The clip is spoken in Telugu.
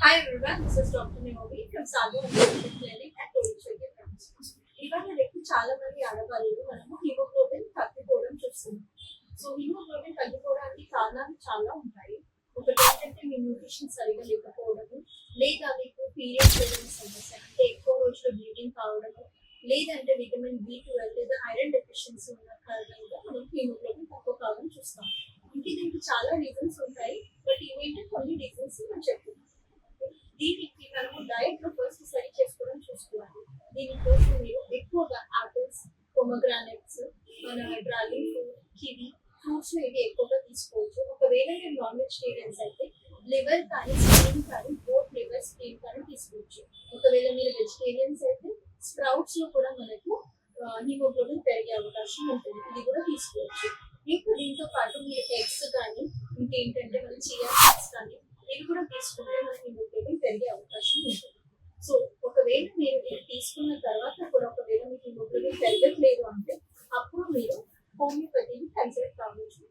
Hi everyone, this is Dr. Naomi from Sadhu Homeopathic Clinic at ఇవాళ రేపు చాలా మంది ఆడవాళ్ళు మనము హిమోగ్లోబిన్ తగ్గిపోవడం చూస్తున్నాం సో హిమోగ్లోబిన్ తగ్గిపోవడానికి కారణాలు చాలా ఉంటాయి. ఒకటి ఏంటంటే మీ న్యూట్రిషన్ సరిగా లేకపోవడము లేదా మీకు పీరియడ్ లేని సమస్య అంటే ఎక్కువ రోజులు బ్లీడింగ్ కావడము లేదంటే విటమిన్ బి ట్వెల్వ్ లేదా ఐరన్ డెఫిషియన్సీ ఉన్న కారణంగా మనం హిమోగ్లోబిన్ తక్కువ కావడం చూస్తాం. ఇంకే దీనికి చాలా రీజన్స్ ఉంటాయి బట్ ఇవేంటంటే కొన్ని రీజన్స్ మనం చెప్తున్నాం డైట్ డయట్లో ఫస్ట్ సరి చేసుకోవడం చూసుకోవాలి. దీనికోసం మీరు ఎక్కువగా ఆపిల్స్ పొమగ్రానెట్స్ మన డ్రాగన్ ఫ్రూట్ కివి ఫ్రూట్స్ ఇవి ఎక్కువగా తీసుకోవచ్చు. ఒకవేళ మీరు నాన్ వెజిటేరియన్స్ అయితే లివర్ కానీ స్ప్రీన్ కానీ బోట్ లివర్ స్ప్రీన్ కానీ తీసుకోవచ్చు. ఒకవేళ మీరు వెజిటేరియన్స్ అయితే స్ప్రౌట్స్లో కూడా మనకు హిమోగ్లోబిన్ పెరిగే అవకాశం ఉంటుంది. ఇది కూడా తీసుకోవచ్చు. ఇంకా దీంతో పాటు మీరు ఎగ్స్ కానీ ఇంకేంటంటే మన చియా నేను కూడా తీసుకుంటే మరి మీ బుక్ పెరిగే అవకాశం ఉంటుంది సో ఒకవేళ మీరు ఇది తీసుకున్న తర్వాత కూడా ఒకవేళ మీకు బుక్ రేటింగ్ పెరగట్లేదు అంటే అప్పుడు మీరు హోమియోపతిని కన్సల్ట్ కావచ్చు.